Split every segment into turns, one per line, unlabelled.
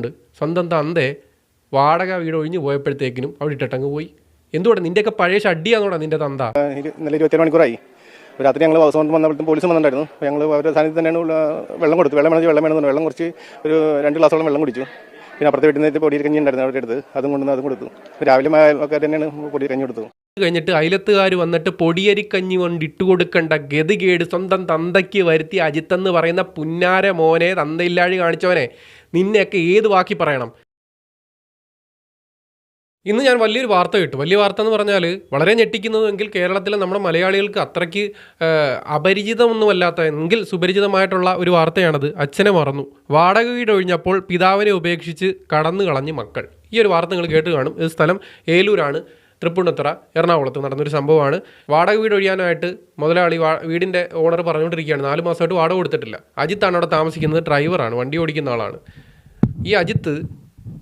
പറയുന്നുണ്ട് സ്വന്തം തന്തേ വാടക വീട് ഒഴിഞ്ഞു പോയപ്പോഴത്തേക്കിനും അവിടെ ഇട്ടിട്ടങ്ങ് പോയി. എന്തുകൊണ്ട് നിന്റെയൊക്കെ പഴയ ഷഡിയാന്നോടാ നിന്റെ തന്ത?
എനിക്ക് നല്ല ഇരുപത്തിയേഴ് മണിക്കൂറായി. രാത്രി ഞങ്ങൾ ഹൗസ് കൊണ്ട് വന്നപ്പോഴത്തും പോലീസ് വന്നിട്ടുണ്ടായിരുന്നു. ഞങ്ങൾ അവരുടെ സാന്നിധ്യത്തിൽ തന്നെയാണ് വെള്ളം കൊടുത്തു വെള്ളം വേണമെങ്കിൽ വെള്ളം വേണമെന്ന് വെള്ളം കുറച്ച് ഒരു രണ്ട് ഗ്ലാസോളം വെള്ളം കുടിച്ചു. പിന്നെ അപ്പുറത്തെ വീട്ടിൽ നിന്ന് പൊടി കഞ്ഞി ഉണ്ടായിരുന്നു അവരുടെ അടുത്ത്. അതും കൊണ്ടുവന്ന് അതും കൊടുത്തു. രാവിലെ ഒക്കെ തന്നെയാണ് പൊടി കഞ്ഞി കൊടുത്തു
കഴിഞ്ഞിട്ട് അയലത്തുകാർ വന്നിട്ട് പൊടിയരിക്കഞ്ഞി കൊണ്ട് ഇട്ടുകൊടുക്കേണ്ട ഗതികേട് സ്വന്തം തന്തയ്ക്ക് വരുത്തി അജിത്തെന്ന് പറയുന്ന പുന്നാര മോനെ തന്തയില്ലാഴി കാണിച്ചവനെ നിന്നെയൊക്കെ ഏത് വാക്കി പറയണം? ഇന്ന് ഞാൻ വലിയൊരു വാർത്ത കിട്ടു. വലിയ വാർത്ത എന്ന് പറഞ്ഞാൽ വളരെ ഞെട്ടിക്കുന്നതെങ്കിൽ കേരളത്തിലെ നമ്മുടെ മലയാളികൾക്ക് അത്രയ്ക്ക് അപരിചിതമൊന്നുമല്ലാത്ത എങ്കിൽ സുപരിചിതമായിട്ടുള്ള ഒരു വാർത്തയാണത്. അച്ഛനെ മറന്നു. വാടക വീട് ഒഴിഞ്ഞപ്പോൾ പിതാവിനെ ഉപേക്ഷിച്ച് കടന്നു കളഞ്ഞ് മക്കൾ. ഈ ഒരു വാർത്ത നിങ്ങൾ കേട്ട് കാണും. ഇത് സ്ഥലം ഏലൂരാണ്. തൃപ്പൂണിത്തുറ എറണാകുളത്ത് നടന്നൊരു സംഭവമാണ്. വാടക വീട് ഒഴിയാനായിട്ട് മുതലാളി വീടിന്റെ ഓണർ പറഞ്ഞുകൊണ്ടിരിക്കുകയാണ്. നാല് മാസമായിട്ട് വാടക കൊടുത്തിട്ടില്ല. അജിത്താണ് അവിടെ താമസിക്കുന്നത് ഡ്രൈവറാണ് വണ്ടി ഓടിക്കുന്ന ആളാണ്. ഈ അജിത്ത്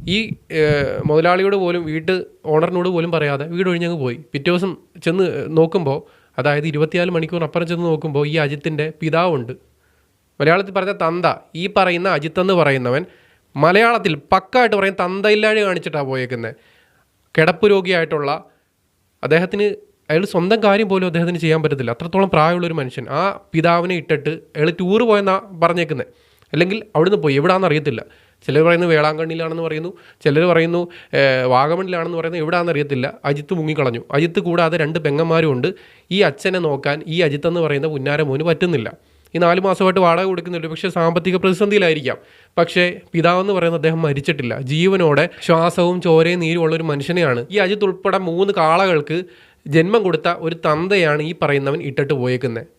ഈ മുതലാളിയോട് പോലും വീട്ട് ഓണറിനോട് പോലും പറയാതെ വീട് ഒഴിഞ്ഞങ്ങ് പോയി. പിറ്റേ ദിവസം ചെന്ന് നോക്കുമ്പോൾ അതായത് ഇരുപത്തിനാല് മണിക്കൂർ അപ്പുറം ചെന്ന് നോക്കുമ്പോൾ ഈ അജിത്തിന്റെ പിതാവുണ്ട്. മലയാളത്തിൽ പറഞ്ഞ തന്ത ഈ പറയുന്ന അജിത്ത് എന്ന് പറയുന്നവൻ മലയാളത്തിൽ പക്കായിട്ട് പറയും തന്തയില്ലാഴ്ച കാണിച്ചിട്ടാണ് പോയേക്കുന്നത് കിടപ്പ് രോഗിയായിട്ടുള്ള അദ്ദേഹത്തിന് അയാൾ സ്വന്തം കാര്യം പോലും അദ്ദേഹത്തിന് ചെയ്യാൻ പറ്റത്തില്ല. അത്രത്തോളം പ്രായമുള്ളൊരു മനുഷ്യൻ. ആ പിതാവിനെ ഇട്ടിട്ട് അയാൾ ടൂറ് പോയെന്നാ പറഞ്ഞേക്കുന്നത് അല്ലെങ്കിൽ അവിടുന്ന് പോയി. എവിടാണെന്ന് അറിയത്തില്ല. ചിലർ പറയുന്നു വേളാങ്കണ്ണിയിലാണെന്ന് പറയുന്നു. ചിലർ പറയുന്നു വാഗമണിലാണെന്ന് പറയുന്നു. എവിടാന്ന് അറിയത്തില്ല. അജിത്ത് മുങ്ങിക്കളഞ്ഞു. അജിത്ത് കൂടാതെ രണ്ട് പെങ്ങന്മാരും ഉണ്ട് ഈ അച്ഛനെ നോക്കാൻ ഈ അജിത്ത് എന്ന് പറയുന്ന പുന്നാരമോന് പറ്റുന്നില്ല. ഈ നാല് മാസമായിട്ട് വാടക കൊടുക്കുന്നുണ്ട്. പക്ഷേ സാമ്പത്തിക പ്രതിസന്ധിയിലായിരിക്കാം. പക്ഷേ പിതാവെന്ന് പറയുന്ന അദ്ദേഹം മരിച്ചിട്ടില്ല. ജീവനോടെ ശ്വാസവും ചോരയും നീരും ഉള്ള ഒരു മനുഷ്യനെയാണ്. ഈ അജിത് ഉൾപ്പെടെ മൂന്ന് കാളകൾക്ക് ജന്മം കൊടുത്ത ഒരു തന്തയാണ് ഈ പറയുന്നവൻ ഇട്ടിട്ട് പോയേക്കുന്നത്.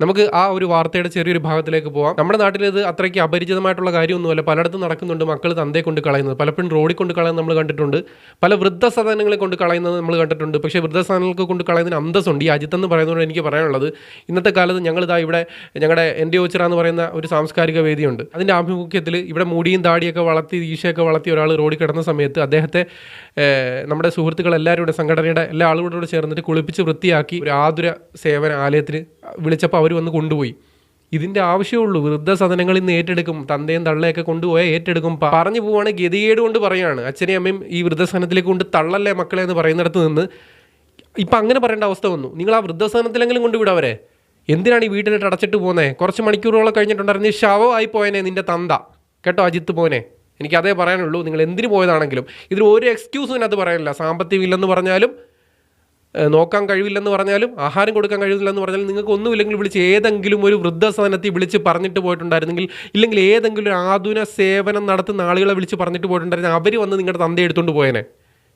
നമുക്ക് ആ ഒരു വാർത്തയുടെ ചെറിയൊരു ഭാഗത്തിലേക്ക് പോവാം. നമ്മുടെ നാട്ടിൽ ഇത് അത്രയ്ക്ക് അപരിചിതമായിട്ടുള്ള കാര്യമൊന്നുമല്ല. പലയിടത്തും നടക്കുന്നുണ്ട് മക്കൾ തന്തയെ കൊണ്ട് കളയുന്നത്. പലപ്പോഴും റോഡിൽ കൊണ്ട് കളയുന്നത് നമ്മൾ കണ്ടിട്ടുണ്ട്. പല വൃദ്ധസദനങ്ങളെ കൊണ്ട് കളയുന്നത് നമ്മൾ കണ്ടിട്ടുണ്ട്. പക്ഷേ വൃദ്ധസദനങ്ങൾക്ക് കൊണ്ട് കളയുന്നതിന് അന്തസ്സുണ്ട്. ഈ അജിത്തെന്ന് പറയുന്നതുകൊണ്ട് എനിക്ക് പറയാനുള്ളത് ഇന്നത്തെ കാലത്ത് ഞങ്ങളിതാ ഇവിടെ ഞങ്ങളുടെ എന്റെ ഓച്ചിറ എന്ന് പറയുന്ന ഒരു സാംസ്കാരിക വേദിയുണ്ട്. അതിന്റെ ആഭിമുഖ്യത്തിൽ ഇവിടെ മുടിയും താടിയൊക്കെ വളർത്തി ഈശയൊക്കെ വളർത്തി ഒരാൾ റോഡിൽ കിടന്ന സമയത്ത് അദ്ദേഹത്തെ നമ്മുടെ സുഹൃത്തുക്കൾ എല്ലാവരും സംഘടനയുടെ എല്ലാ ആളുകളോട് ചേർന്നിട്ട് കുളിപ്പിച്ച് വൃത്തിയാക്കി ഒരു ആതുര സേവന ആലയത്തിന് വിളിച്ചപ്പോൾ അവർ വന്ന് കൊണ്ടുപോയി. ഇതിന്റെ ആവശ്യമുള്ളൂ വൃദ്ധസദനങ്ങളിൽ നിന്ന് ഏറ്റെടുക്കും തന്തയും തള്ളയൊക്കെ കൊണ്ടുപോയാൽ ഏറ്റെടുക്കും. പറഞ്ഞു പോവാണ് ഗതികേട് കൊണ്ട് പറയുകയാണ് അച്ഛനെയും അമ്മയും ഈ വൃദ്ധസദനത്തിലേക്ക് കൊണ്ട് തള്ളല്ലേ മക്കളെ എന്ന് പറയുന്നിടത്ത് നിന്ന് ഇപ്പം അങ്ങനെ പറയേണ്ട അവസ്ഥ വന്നു. നിങ്ങൾ ആ വൃദ്ധസദനത്തിലെങ്കിലും കൊണ്ടുവിടവരെ എന്തിനാണ് ഈ വീട്ടിലിട്ട് അടച്ചിട്ട് പോകുന്നത് കുറച്ച് മണിക്കൂറുകളൊക്കെ കഴിഞ്ഞിട്ടുണ്ടായിരുന്നു. ശവമായി പോയനെ നിന്റെ തന്ത. കേട്ടോ അജിത്ത് പോനെ എനിക്ക് അതേ പറയാനുള്ളൂ. നിങ്ങൾ എന്തിനു പോയതാണെങ്കിലും. ഇതിൽ ഒരു എക്സ്ക്യൂസും അതിനകത്ത് പറയാനില്ല. സാമ്പത്തികം ഇല്ലെന്ന് പറഞ്ഞാലും നോക്കാൻ കഴിവില്ലെന്ന് പറഞ്ഞാലും ആഹാരം കൊടുക്കാൻ കഴിവില്ലെന്ന് പറഞ്ഞാലും നിങ്ങൾക്ക് ഒന്നുമില്ലെങ്കിൽ വിളിച്ച് ഏതെങ്കിലും ഒരു വൃദ്ധസദനത്തിൽ വിളിച്ച് പറഞ്ഞിട്ട് പോയിട്ടുണ്ടായിരുന്നെങ്കിൽ ഇല്ലെങ്കിൽ ഏതെങ്കിലും ഒരു ആധുന സേവനം നടത്തുന്ന ആളുകളെ വിളിച്ച് പറഞ്ഞിട്ട് പോയിട്ടുണ്ടായിരുന്നെങ്കിൽ അവർ വന്ന് നിങ്ങളുടെ തന്ത എടുത്തുകൊണ്ട് പോയേനെ.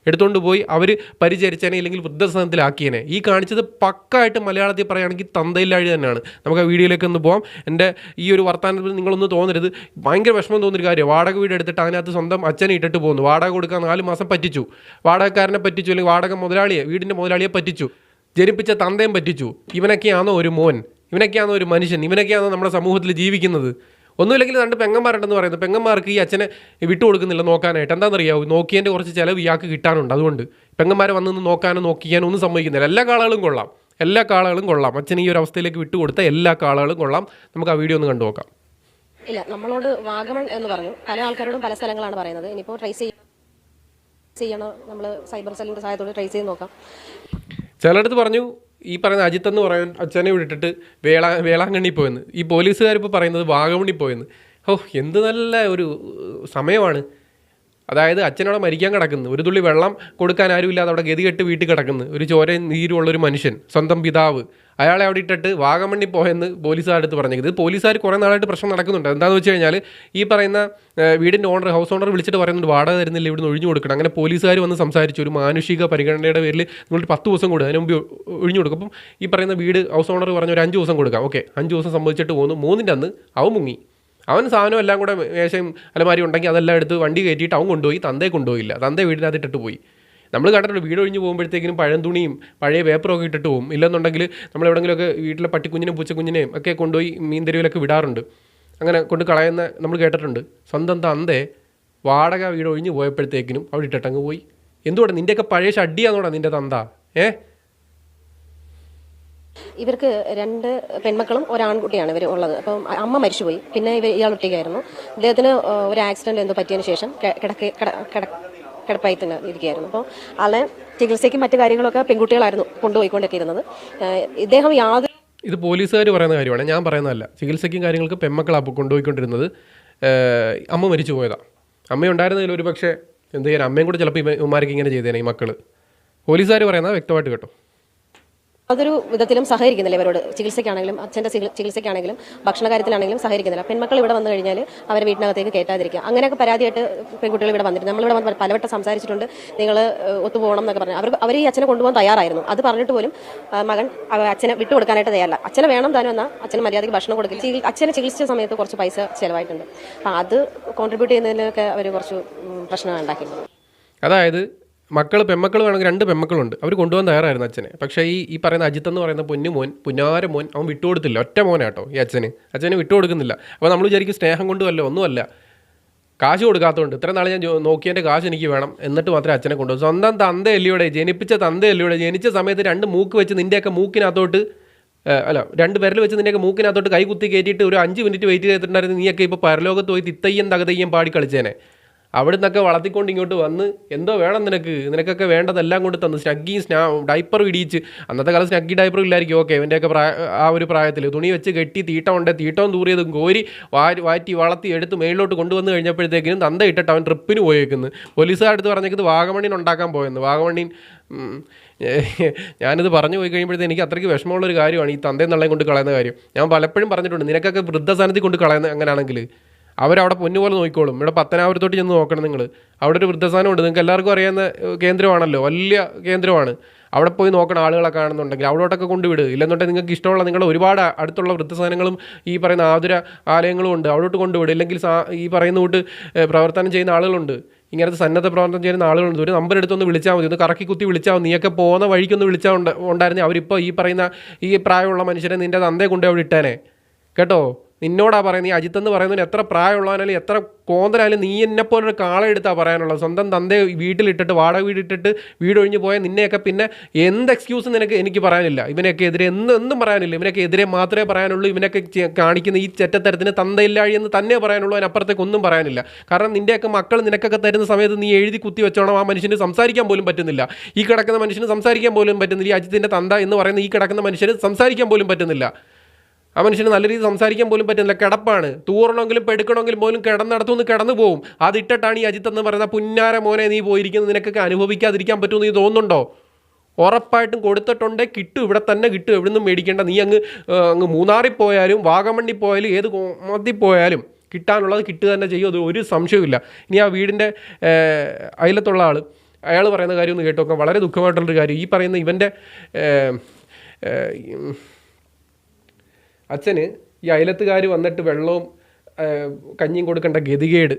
എടുത്തുകൊണ്ട് പോയി അവർ പരിചരിച്ചേനെ ഇല്ലെങ്കിൽ വൃദ്ധസദനത്തിലാക്കിയേനെ. ഈ കാണിച്ചത് പക്കായിട്ട് മലയാളത്തിൽ പറയുകയാണെങ്കിൽ തന്തയില്ലാഴി തന്നെയാണ്. നമുക്ക് ആ വീഡിയോയിലേക്ക് ഒന്ന് പോകാം എന്റെ ഈ ഒരു വർത്തമാനത്തിൽ നിങ്ങളൊന്ന് തോന്നരുത്. ഭയങ്കര വിഷമം തോന്നുന്നൊരു കാര്യം. വാടക വീട് എടുത്തിട്ട് അതിനകത്ത് സ്വന്തം അച്ഛനെ ഇട്ടിട്ട് പോകുന്നു വാടക കൊടുക്കാൻ നാല് മാസം പറ്റിച്ചു. വാടകക്കാരനെ പറ്റിച്ചു അല്ലെങ്കിൽ വാടക മുതലാളിയെ വീടിന്റെ മുതലാളിയെ പറ്റിച്ചു. ജനിപ്പിച്ച തന്തയും പറ്റിച്ചു. ഇവനൊക്കെയാണോ ഒരു മോൻ? ഇവനൊക്കെയാണോ ഒരു മനുഷ്യൻ? ഇവനൊക്കെയാണോ നമ്മുടെ സമൂഹത്തിൽ ജീവിക്കുന്നത്? ഒന്നുമില്ലെങ്കിൽ രണ്ട് പെങ്ങന്മാരുണ്ടെന്ന് പറയുന്നത് പെങ്ങന്മാർക്ക് ഈ അച്ഛനെ വിട്ടു കൊടുക്കുന്നില്ല നോക്കാനായിട്ട്. എന്താണെന്നറിയാവൂ? നോക്കിയതിന്റെ കുറച്ച് ചിലവ് ഇയാൾക്ക് കിട്ടാനുണ്ട്. അതുകൊണ്ട് പെങ്ങന്മാരെ വന്ന് നോക്കാനും നോക്കിക്കാനോ ഒന്നും സംഭവിക്കുന്നില്ല എല്ലാ കാളകളും കൊള്ളാം. എല്ലാ കാളകളും കൊള്ളാം. അച്ഛൻ ഈ ഒരു അവസ്ഥയിലേക്ക് വിട്ടു കൊടുത്ത എല്ലാ കാളകളും കൊള്ളാം. നമുക്ക് ആ വീഡിയോ ഒന്ന് കണ്ടു നോക്കാം.
ഇല്ല നമ്മളോട് വാഗമൺ എന്ന് പറഞ്ഞു. പല ആൾക്കാരോടും പല സ്ഥലങ്ങളാണ് പറയുന്നത്. ഇനിയിപ്പോൾ ട്രേസ് ചെയ്യണം. നമ്മൾ സൈബർ സെല്ലിന്റെ സഹായത്തോടെ ട്രേസ് ചെയ്ത് നോക്കാം.
ചിലടത്ത് പറഞ്ഞു ഈ പറയുന്ന അജിത്ത് എന്ന് പറയാൻ അച്ഛനെ വിട്ടിട്ട് വേളാ വേളാങ്കണ്ണി പോയെന്ന്. ഈ പോലീസുകാരിപ്പോൾ പറയുന്നത് വാഗമണ്ണി പോയെന്ന്. ഓ എന്ത് നല്ല ഒരു സമയമാണ്. അതായത് അച്ഛനവിടെ മരിക്കാൻ കിടക്കുന്നു. ഒരു തുള്ളി വെള്ളം കൊടുക്കാൻ ആരുമില്ലാതെ അവിടെ ഗതികെട്ട് വീട്ടിൽ കിടക്കുന്നു. ഒരു ചോരയും നീരുമുള്ള ഒരു മനുഷ്യൻ സ്വന്തം പിതാവ്. അയാളെ അവിടെ ഇട്ടിട്ട് വാഗമണ്ണി പോയെന്ന് പോലീസുകാരടുത്ത് പറഞ്ഞത് ഇത് പോലീസുകാർ കുറേ നാളായിട്ട് പ്രശ്നം നടക്കുന്നുണ്ട്. എന്താണെന്ന് വെച്ച് കഴിഞ്ഞാൽ ഈ പറയുന്ന വീടിന്റെ ഓണർ ഹൗസ് ഓണർ വിളിച്ചിട്ട് പറയുന്നുണ്ട് വാടക തരുന്നില്ല ഇവിടുന്ന് ഒഴിഞ്ഞു കൊടുക്കണം. അങ്ങനെ പോലീസുകാർ വന്ന് സംസാരിച്ചു. ഒരു മാനുഷിക പരിഗണനയുടെ പേരിൽ നിങ്ങൾ പത്ത് ദിവസം കൂടുക അതിന് മുമ്പ് ഒഴിഞ്ഞു കൊടുക്കും. അപ്പം ഈ പറയുന്ന വീട് ഹൗസ് ഓണർ പറഞ്ഞ ഒരു അഞ്ച് ദിവസം കൊടുക്കാം. ഓക്കെ. അഞ്ച് ദിവസം സംഭവിച്ചിട്ട് പോകുന്നു മൂന്നിന്റെ അന്ന് അവ മുങ്ങി. അവൻ സാധനം എല്ലാം കൂടെ മേശയും അലമാരി ഉണ്ടെങ്കിൽ അതെല്ലാം എടുത്ത് വണ്ടി കയറ്റിയിട്ട് അവൻ കൊണ്ടുപോയി തന്തയെ കൊണ്ടുപോയില്ല. തന്തയെ വീടിനകത്ത് ഇട്ടിട്ട് പോയി. നമ്മൾ കണ്ടിട്ടുണ്ട് വീട് ഒഴിഞ്ഞ് പോകുമ്പോഴത്തേക്കിനും പഴം തുണിയും പഴയ പേപ്പറൊക്കെ ഇട്ടിട്ട് പോകും ഇല്ലെന്നുണ്ടെങ്കിൽ നമ്മൾ എവിടെയെങ്കിലുമൊക്കെ വീട്ടിലെ പട്ടിക്കുഞ്ഞിനെയും പൂച്ചക്കുഞ്ഞിനെയും ഒക്കെ കൊണ്ടുപോയി മീൻ തെരുവിലൊക്കെ വിടാറുണ്ട്. അങ്ങനെ കൊണ്ട് കളയുന്ന നമ്മൾ കേട്ടിട്ടുണ്ട്. സ്വന്തം തന്തേ വാടക വീട് ഒഴിഞ്ഞ് പോയപ്പോഴത്തേക്കിനും അവിടെ ഇട്ടിട്ടങ്ങ് പോയി. എന്തുകൊണ്ട് നിന്റെയൊക്കെ പഴയ ഷഡ്ഡിയാന്നോടാ നിന്റെ തന്ത? ഏ?
ഇവർക്ക് രണ്ട് പെൺമക്കളും ഒരാൺകുട്ടിയാണ് ഇവർ ഉള്ളത്. അപ്പം അമ്മ മരിച്ചുപോയി. പിന്നെ ഇവർ ഇയാൾ ഒറ്റയ്ക്കായിരുന്നു. ഇദ്ദേഹത്തിന് ഒരു ആക്സിഡന്റ് എന്തോ പറ്റിയതിന് ശേഷം കിടക്ക കിട- കിട- കിടപ്പായി തന്നെ ഇരിക്കുകയായിരുന്നു. അപ്പോൾ ആളെ ചികിത്സയ്ക്കും മറ്റു കാര്യങ്ങളൊക്കെ പെൺകുട്ടികളായിരുന്നു കൊണ്ടുപോയിക്കൊണ്ടിരിക്കുന്നത് ഇരുന്നത് ഇദ്ദേഹം യാതൊരു
ഇത് പോലീസുകാർ പറയുന്ന കാര്യമാണ്. ഞാൻ പറയുന്നതല്ല. ചികിത്സയ്ക്കും കാര്യങ്ങൾക്ക് പെൺമക്കളാണ് കൊണ്ടുപോയിക്കൊണ്ടിരുന്നത്. അമ്മ മരിച്ചു പോയതാണ് അമ്മ ഉണ്ടായിരുന്നതിൽ ഒരു പക്ഷേ എന്ത് ചെയ്യാൻ അമ്മയും കൂടെ ചിലപ്പോൾ ഇവന്മാർക്ക് ഇങ്ങനെ ചെയ്തേനെ ഈ മക്കൾ പോലീസുകാർ പറയുന്നത് വ്യക്തമായിട്ട് കേട്ടോ.
യാതൊരു വിധത്തിലും സഹകരിക്കുന്നില്ല ഇവരോട്. ചികിത്സയ്ക്കാണെങ്കിലും അച്ഛന്റെ ചികിത്സയ്ക്കാണെങ്കിലും ഭക്ഷണ കാര്യത്തിലാണെങ്കിലും സഹകരിക്കുന്നില്ല. പെൺമക്കൾ ഇവിടെ വന്നു കഴിഞ്ഞാൽ അവരെ വീട്ടിനകത്തേക്ക് കയറ്റാതിരിക്കുക. അങ്ങനെയൊക്കെ പരാതിയായിട്ട് പെൺകുട്ടികൾ ഇവിടെ വന്നിട്ടുണ്ട്. നമ്മളിവിടെ വന്ന് പലവട്ടം സംസാരിച്ചിട്ടുണ്ട്. നിങ്ങൾ ഒത്തുപോകണം എന്നൊക്കെ പറഞ്ഞു. അവർ അവർ ഈ അച്ഛനെ കൊണ്ടുപോകാൻ തയ്യാറായിരുന്നു. അത് പറഞ്ഞിട്ട് പോലും മകൻ അച്ഛനെ വിട്ടു കൊടുക്കാനായിട്ട് തയ്യാറില്ല. അച്ഛനെ വേണം താനും എന്നാൽ അച്ഛന് മര്യാദയ്ക്ക് ഭക്ഷണം കൊടുക്കില്ല അച്ഛനെ ചികിത്സിച്ച സമയത്ത് കുറച്ച് പൈസ ചിലവായിട്ടുണ്ട്. അപ്പം അത് കോൺട്രിബ്യൂട്ട് ചെയ്യുന്നതിനൊക്കെ അവർ കുറച്ച് പ്രശ്നങ്ങൾ ഉണ്ടാക്കിയിട്ടുണ്ട്.
അതായത് മക്കൾ പെമ്മക്കൾ വേണമെങ്കിൽ രണ്ട് പെമ്മക്കളുണ്ട്. അവർ കൊണ്ടുപോകാൻ തയ്യാറായിരുന്നു അച്ഛനെ. പക്ഷേ ഈ ഈ പറയുന്ന അജിത്ത് എന്ന് പറയുന്ന പൊന്നു മോൻ പുന്നാര മോൻ അവൻ വിട്ടുകൊടുത്തില്ല. ഒറ്റ മോനാട്ടോ ഈ അച്ഛന്. അച്ഛന് വിട്ടുകൊടുക്കുന്നില്ല. അപ്പോൾ നമ്മൾ വിചാരിക്കും സ്നേഹം കൊണ്ടുമല്ല ഒന്നുമല്ല. കാശ് കൊടുക്കാത്തതുകൊണ്ട് ഇത്ര നാൾ ഞാൻ നോക്കിയതിന്റെ കാശ് എനിക്ക് വേണം എന്നിട്ട് മാത്രമേ അച്ഛനെ കൊണ്ടുപോകും. സ്വന്തം തന്തയല്ലിയോടെ ജനിപ്പിച്ച തന്തയല്ലിയോടെ ജനിച്ച സമയത്ത് രണ്ട് മൂക്ക് വെച്ച് നിന്റെയൊക്കെ മൂക്കിനകത്തോട്ട് അല്ല രണ്ട് വിരൽ വെച്ച് നിന്റെയൊക്കെ മൂക്കിനകത്തോട്ട് കൈ കുത്തി കയറ്റിയിട്ട് ഒരു അഞ്ച് മിനിറ്റ് വെയിറ്റ് ചെയ്തിട്ടുണ്ടായിരുന്നു നീയൊക്കെ ഇപ്പോൾ പരലോകത്ത് പോയി തിത്തയ്യം തകതയ്യം പാടി കളിച്ചേനെ. അവിടെ നിന്നൊക്കെ വളർത്തിക്കൊണ്ട് ഇങ്ങോട്ട് വന്ന് എന്തോ വേണം നിനക്ക്. നിനക്കൊക്കെ വേണ്ടതെല്ലാം കൊണ്ട് തന്നു സ്നഗ്ഗി സ്നാ ഡൈപ്പർ ഇടിയിച്ച് അന്നത്തെ കാലത്ത് സ്നഗ്ഗി ഡൈപ്പർ ഇല്ലായിരിക്കും. ഓക്കെ ഇവന്റെയൊക്കെ പ്രായ ആ ഒരു പ്രായത്തിൽ തുണി വെച്ച് കെട്ടി തീട്ടം ഉണ്ട്. തീട്ടവും തൂറിയതും കോരി വാരി വാറ്റി വളർത്തി എടുത്ത് മേളിലോട്ട് കൊണ്ടുവന്ന് കഴിഞ്ഞപ്പോഴത്തേക്കിനും തന്ത ഇട്ടിട്ട് അവൻ ട്രിപ്പിന് പോയേക്കുന്നു. പോലീസുകാർ അടുത്ത് പറഞ്ഞേക്കുന്നത് വാഗമണ്ണിന് ഉണ്ടാക്കാൻ പോയെന്ന്. വാഗമണ്ണിൻ ഞാനിത് പറഞ്ഞു പോയി കഴിയുമ്പോഴത്തേക്ക് എനിക്ക് അത്രയ്ക്ക് വിഷമമുള്ളൊരു കാര്യമാണ് ഈ തന്തയും നള്ളയും കൊണ്ട് കളയുന്ന കാര്യം. ഞാൻ പലപ്പോഴും പറഞ്ഞിട്ടുണ്ട് നിനക്കൊക്കെ വൃദ്ധസ്ഥാനത്തിൽ കൊണ്ട് കളയുന്ന അങ്ങനെയാണെങ്കിൽ അവരവിടെ പൊന്നുപോലെ നോക്കിക്കോളും. ഇവിടെ പത്തനാപുരത്തോട്ട് ചെന്ന് നോക്കണം നിങ്ങൾ അവിടെ ഒരു വൃദ്ധസാനം ഉണ്ട് നിങ്ങൾക്ക് എല്ലാവർക്കും അറിയാവുന്ന കേന്ദ്രമാണല്ലോ. വലിയ കേന്ദ്രമാണ്. അവിടെ പോയി നോക്കണം ആളുകളെ കാണുന്നുണ്ടെങ്കിൽ. അവിടോട്ടൊക്കെ കൊണ്ടുവിട്. ഇല്ലെന്നുണ്ടെങ്കിൽ നിങ്ങൾക്ക് ഇഷ്ടമുള്ള നിങ്ങളുടെ ഒരുപാട് അടുത്തുള്ള വൃദ്ധസ്ഥാനങ്ങളും ഈ പറയുന്ന ആതുര ആലയങ്ങളും ഉണ്ട്. അവിടോട്ട് കൊണ്ടുവിട്. ഇല്ലെങ്കിൽ ഈ പറയുന്ന കൂട്ട് പ്രവർത്തനം ചെയ്യുന്ന ആളുകളുണ്ട്. ഇങ്ങനത്തെ സന്നദ്ധ പ്രവർത്തനം ചെയ്യുന്ന ആളുകളുണ്ട്. ഒരു നമ്പർ എടുത്തൊന്ന് വിളിച്ചാൽ മതി. ഒന്ന് കറക്കി കുത്തി വിളിച്ചാൽ മതി. നീയൊക്കെ പോകുന്ന വഴിക്കൊന്ന് വിളിച്ചാൽ ഉണ്ട് ഉണ്ടായിരുന്നേ. അവരിപ്പോൾ ഈ പറയുന്ന ഈ പ്രായമുള്ള മനുഷ്യരെ നിന്റെ തന്തേ കൊണ്ടുപോയി അവിടെ ഇട്ടേനെ. കേട്ടോ? നിന്നോടാ പറയുന്നത്? ഈ അജിത്ത് എന്ന് പറയുന്നതിന് എത്ര പ്രായമുള്ളവനാലും എത്ര കോന്തനായാലും നീ എന്നെ പോലെ ഒരു കാള എടുത്താ പറയാനുള്ളത്. സ്വന്തം തന്തയെ വീട്ടിലിട്ടിട്ട് വാടക വീടിട്ടിട്ട് വീടൊഴിഞ്ഞു പോയാൽ നിന്നെയൊക്കെ പിന്നെ എന്ത് എക്സ്ക്യൂസ് നിനക്ക് എനിക്ക് പറയാനില്ല? ഇവനൊക്കെ എതിരെ എന്ന് ഒന്നും പറയാനില്ല. ഇവനൊക്കെ എതിരെ മാത്രമേ പറയാനുള്ളൂ. ഇവനൊക്കെ കാണിക്കുന്ന ഈ ചെറ്റത്തരത്തിന് തന്തയില്ലാഴി എന്ന് തന്നെ പറയാനുള്ളൂ. അതിനപ്പുറത്തേക്ക് ഒന്നും പറയാനില്ല. കാരണം നിന്റെയൊക്കെ മക്കൾ നിനക്കൊക്കെ തരുന്ന സമയത്ത് നീ എഴുതി കുത്തി വെച്ചോണം. ആ മനുഷ്യന് സംസാരിക്കാൻ പോലും പറ്റുന്നില്ല. ഈ കിടക്കുന്ന മനുഷ്യന് സംസാരിക്കാൻ പോലും പറ്റുന്നില്ല. ഈ അജിത്തിന്റെ തന്ത എന്ന് പറയുന്ന ഈ കിടക്കുന്ന മനുഷ്യന് സംസാരിക്കാൻ പോലും പറ്റുന്നില്ല. ആ മനുഷ്യന് നല്ല രീതിയിൽ സംസാരിക്കാൻ പോലും പറ്റുന്നില്ല. കിടപ്പാണ്. തൂറണമെങ്കിലും പെടുക്കണമെങ്കിലും പോലും കിടന്നിടത്തുനിന്ന് കിടന്നു പോകും അതിട്ടിട്ടാണ് ഈ അജിത്ത് എന്ന് പറയുന്ന പുന്നാര മോനെ നീ പോയിരിക്കുന്നത്. നിനക്കൊക്കെ അനുഭവിക്കാതിരിക്കാൻ പറ്റുമെന്ന് നീ തോന്നുന്നുണ്ടോ? ഉറപ്പായിട്ടും കൊടുത്തിട്ടുണ്ടേ. കിട്ടും. ഇവിടെ തന്നെ കിട്ടും. എവിടെ നിന്നും മേടിക്കേണ്ട. നീ അങ്ങ് അങ്ങ് മൂന്നാറിൽ പോയാലും വാഗമണ്ണി പോയാലും ഏത് മതി പോയാലും കിട്ടാനുള്ളത് കിട്ടുക തന്നെ ചെയ്യും. അത് ഒരു സംശയവുമില്ല. ഇനി ആ വീടിന്റെ അയലത്തുള്ള ആൾ അയാൾ പറയുന്ന കാര്യം ഒന്ന് കേട്ടു വളരെ ദുഃഖമായിട്ടുള്ളൊരു കാര്യം. ഈ പറയുന്ന ഇവന്റെ അച്ഛന് ഈ അയലത്തുകാർ വന്നിട്ട് വെള്ളവും കഞ്ഞിയും കൊടുക്കേണ്ട ഗതികേട്.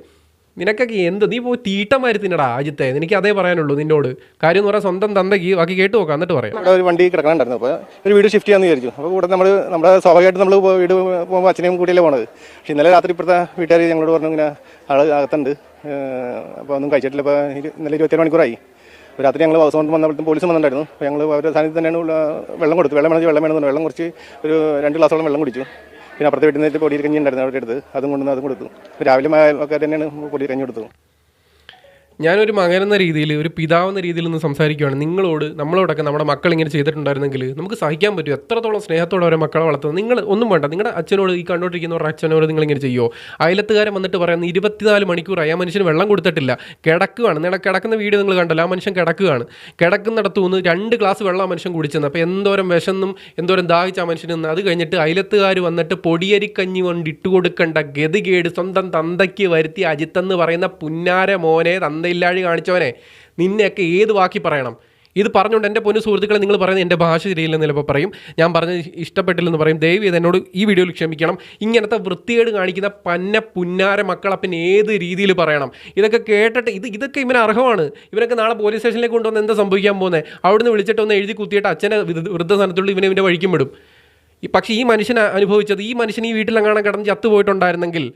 നിനക്കൊക്കെ എന്ത്? നീ പോയി തീട്ടമാരി തിന്നടാ ആദ്യത്തെ. എനിക്ക് അതേ പറയാനുള്ളൂ നിന്നോട്. കാര്യം എന്ന് പറയാൻ സ്വന്തം തന്തയ്ക്ക് ബാക്കി കേട്ട് നോക്കാം എന്നിട്ട് പറയാം.
ഒരു വണ്ടി കിടക്കണുണ്ടായിരുന്നു. അപ്പോൾ ഒരു വീട് ഷിഫ്റ്റ് ചെയ്യാന്ന് വിചാരിച്ചു. അപ്പോൾ കൂടെ നമ്മൾ നമ്മുടെ സ്വാഭാവികമായിട്ട് നമ്മൾ വീട് പോകുമ്പോൾ അച്ഛനെയും കൂട്ടിയല്ലേ പോണത്. പക്ഷേ ഇന്നലെ രാത്രി ഇപ്പോഴത്തെ വീട്ടുകാർ ഞങ്ങളോട് പറഞ്ഞു ഇങ്ങനെ ആൾ അകത്തുണ്ട്. അപ്പോൾ ഒന്നും കഴിച്ചിട്ടില്ല. ഇപ്പോൾ ഇന്നലെ ഇരുപത്തേഴ് മണിക്കൂറായി. രാത്രി ഞങ്ങൾ ഹൗസ് കൊണ്ട് വന്നപ്പോഴത്തും പോലീസ് വന്നിട്ടുണ്ടായിരുന്നു. അപ്പോൾ ഞങ്ങൾ അവരുടെ സാന്നിധ്യത്തിൽ തന്നെയാണ് വെള്ളം കൊടുത്തു വെള്ളം വേണമെങ്കിൽ വെള്ളം വേണമെന്ന് വെള്ളം കുറച്ച് ഒരു രണ്ട് ഗ്ലാസോളം വെള്ളം കുടിച്ചു. പിന്നെ അപ്പുറത്തെ വീട്ടിൽ നിന്ന് പൊടി കഞ്ഞി ഉണ്ടായിരുന്നു അവരുടെ അടുത്ത്. അതും കൊണ്ടുവന്ന് അതും കൊടുത്തു. രാവിലെ ഒക്കെ തന്നെയാണ് പൊടി കഞ്ഞി കൊടുത്തത്.
ഞാനൊരു മകനെന്ന രീതിയിൽ ഒരു പിതാവെന്ന രീതിയിൽ നിന്ന് സംസാരിക്കുകയാണ് നിങ്ങളോട് നമ്മളോടൊക്കെ നമ്മുടെ മക്കൾ ഇങ്ങനെ ചെയ്തിട്ടുണ്ടായിരുന്നെങ്കിൽ നമുക്ക് സഹിക്കാൻ പറ്റും. എത്രത്തോളം സ്നേഹത്തോടെ അവരെ മക്കളെ വളർത്തുന്നത്. നിങ്ങൾ ഒന്നും വേണ്ട. നിങ്ങളുടെ അച്ഛനോട് ഈ കണ്ടോണ്ടിരിക്കുന്നവരുടെ അച്ഛനോട് നിങ്ങൾ ഇങ്ങനെ ചെയ്യുമോ അയലത്തുകാരൻ വന്നിട്ട് പറയുന്നത് ഇരുപത്തിനാല് മണിക്കൂർ ആ മനുഷ്യന് വെള്ളം കൊടുത്തിട്ടില്ല. കിടക്കുകയാണ് നിങ്ങളുടെ കിടക്കുന്ന വീഡിയോ നിങ്ങൾ കണ്ടല്ലോ. ആ മനുഷ്യൻ കിടക്കുകയാണ് കിടക്കുന്നിടത്തു നിന്ന് രണ്ട് ഗ്ലാസ് വെള്ളം ആ മനുഷ്യൻ കുടിച്ചെന്ന്. അപ്പോൾ എന്തോരം വിശന്നും എന്തോരം ദാഹിച്ച ആ മനുഷ്യൻ നിന്ന്. അത് കഴിഞ്ഞിട്ട് അയലത്തുകാർ വന്നിട്ട് പൊടിയരിക്കഞ്ഞി കൊണ്ട് ഇട്ടുകൊടുക്കേണ്ട ഗതികേട് സ്വന്തം തന്തയ്ക്ക് വരുത്തി അജിത്തെന്ന് പറയുന്ന പുന്നാര മോനെ തന്തയില്ലാഴി കാണിച്ചവനെ നിന്നെയൊക്കെ ഏത് വാക്കി പറയണം? ഇത് പറഞ്ഞുകൊണ്ട് എന്റെ പൊന്നു സുഹൃത്തുക്കളെ നിങ്ങൾ പറയുന്നത് എന്റെ ഭാഷ ശരിയില്ലെന്ന് ചിലപ്പോൾ പറയും. ഞാൻ പറഞ്ഞത് ഇഷ്ടപ്പെട്ടില്ലെന്ന് പറയും. ദയവ് ഇത് എന്നോട് ഈ വീഡിയോയിൽ ക്ഷമിക്കണം. ഇങ്ങനത്തെ വൃത്തികേട് കാണിക്കുന്ന പന്ന പുന്നാര മക്കളെ പിന്നെ ഏത് രീതിയിൽ പറയണം? ഇതൊക്കെ കേട്ടിട്ട് ഇത് ഇതൊക്കെ ഇവന് അർഹമാണ്. ഇവനൊക്കെ നാളെ പോലീസ് സ്റ്റേഷനിലേക്ക് കൊണ്ടുവന്ന് എന്താ സംഭവിക്കാൻ പോകുന്നത് അവിടുന്ന് വിളിച്ചിട്ട് ഒന്ന് എഴുതി കുത്തിയിട്ട് അച്ഛനെ വൃദ്ധ- വൃദ്ധസ്ഥാനത്തുള്ള ഇവനെ ഇവന്റെ വഴിക്കും വിടും. പക്ഷേ ഈ മനുഷ്യൻ അനുഭവിച്ചത് ഈ മനുഷ്യൻ ഈ വീട്ടിലെങ്ങാനും കിടന്ന് ചത്തുപോയിട്ടുണ്ടായിരുന്നെങ്കിൽ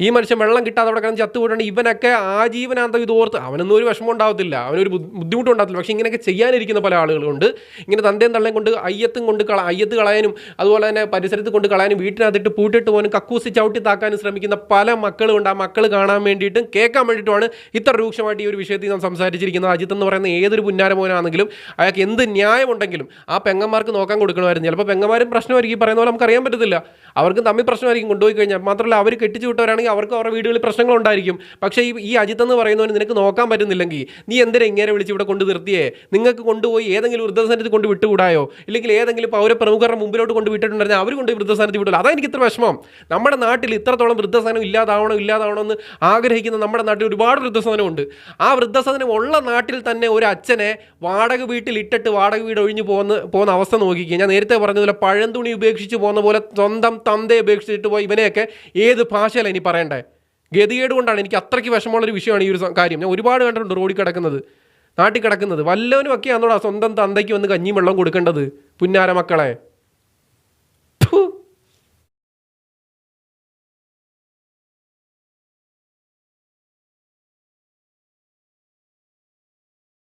ഈ മനുഷ്യൻ വെള്ളം കിട്ടാതെ അവിടെ കിടന്ന് ചത്തുപോയിട്ടുണ്ട് ഇവനൊക്കെ ആജീവനാന്തം ഇത് ഓർത്ത് അവനൊന്നും ഒരു വിഷമം ഉണ്ടാവത്തില്ല. അവനൊരു ബുദ്ധി- ബുദ്ധിമുട്ടും ഉണ്ടാകത്തില്ല പക്ഷേ ഇങ്ങനെയൊക്കെ ചെയ്യാനിരിക്കുന്ന പല ആളുകളുണ്ട് ഇങ്ങനെ തന്തയും തള്ളയും കൊണ്ട് അയ്യത്തും കൊണ്ട് കള അയ്യത്ത് കളയാനും അതുപോലെ തന്നെ പരിസരത്ത് കൊണ്ട് കളയാനും വീട്ടിനകത്തിട്ട് പൂട്ടിട്ട് പോകാനും കക്കൂസി ചവിട്ടി താക്കാനും ശ്രമിക്കുന്ന പല മക്കളുണ്ട് ആ മക്കൾ കാണാൻ വേണ്ടിയിട്ടും കേൾക്കാൻ വേണ്ടിയിട്ടുമാണ് ഇത്ര രൂക്ഷമായിട്ട് ഈ ഒരു വിഷയത്തിൽ നാം സംസാരിച്ചിരിക്കുന്നത്. അജിത്ത് എന്ന് പറയുന്ന ഏതൊരു പുന്നാരമോനാണെങ്കിലും അയാൾക്ക് എന്ത് ന്യായമുണ്ടെങ്കിലും ആ പെങ്ങന്മാർക്ക് നോക്കാൻ കൊടുക്കണമായിരുന്നു. ചിലപ്പോൾ പെങ്ങന്മാരും പ്രശ്നമായിരിക്കും. പറയുന്ന പോലെ നമുക്ക് അറിയാൻ പറ്റത്തില്ല. അവർക്കും തമ്മിൽ പ്രശ്നമായിരിക്കും. കൊണ്ടുപോയി കഴിഞ്ഞാൽ മാത്രമല്ല അവർ കെട്ടിച്ചു വിട്ടവരാണെങ്കിൽ അവർക്ക് അവരുടെ വീടുകളിൽ പ്രശ്നങ്ങളുണ്ടായിരിക്കും. പക്ഷേ ഈ ഈ അജിത്ത് എന്ന് പറയുന്നവന് നിനക്ക് നോക്കാൻ പറ്റുന്നില്ലെങ്കിൽ നീ എന്തിനാ ഇങ്ങനെ വിളിച്ച് ഇവിടെ കൊണ്ട് നിർത്തിയേ? നിങ്ങൾക്ക് കൊണ്ടുപോയി ഏതെങ്കിലും വൃദ്ധസ്ഥാനത്ത് കൊണ്ട് വിട്ടുകൂടായോ? ഇല്ലെങ്കിൽ ഏതെങ്കിലും പൗരപ്രമുഖരുടെ മുമ്പിലോട്ട് കൊണ്ട് വിട്ടിട്ടുണ്ടായിരുന്നെങ്കിൽ അവർ കൊണ്ട് വൃദ്ധസ്ഥാനത്ത് വിട്ടില്ല അതാ എനിക്ക് ഇത്ര വിഷമം. നമ്മുടെ നാട്ടിൽ ഇത്രത്തോളം വൃദ്ധസ്ഥാനം ഇല്ലാതാവണം ഇല്ലാതാവണം എന്ന് ആഗ്രഹിക്കുന്ന നമ്മുടെ നാട്ടിൽ ഒരുപാട് വൃദ്ധസദനമുണ്ട് ആ വൃദ്ധസദനം ഉള്ള നാട്ടിൽ തന്നെ ഒരു അച്ഛനെ വാടക വീട്ടിൽ ഇട്ടിട്ട് വാടക വീട് ഒഴിഞ്ഞു പോകുന്ന പോകുന്ന അവസ്ഥ നോക്കിക്കുക ഞാൻ നേരത്തെ പറഞ്ഞതുപോലെ പഴന്തുണി ഉപേക്ഷിച്ച് പോകുന്ന പോലെ സ്വന്തം തന്തയെ ഉപേക്ഷിച്ചിട്ട് പോയി ഇവനെയൊക്കെ ഏത് ഭാഷയിലാണ് ഇനി പറയണ്ടേ? ഗതികേട് കൊണ്ടാണ് എനിക്ക് അത്രയ്ക്ക് വിഷമമുള്ളൊരു വിഷയമാണ് ഈ ഒരു കാര്യം. ഞാൻ ഒരുപാട് കണ്ടിട്ടുണ്ട് റോഡിൽ കിടക്കുന്നത് നാട്ടിൽ കിടക്കുന്നത്. വല്ലവനും ഒക്കെയാണെന്നോടാ സ്വന്തം തന്തയ്ക്ക് വന്ന് കഞ്ഞിയും വെള്ളം കൊടുക്കേണ്ടത് പുന്നാര മക്കളെ?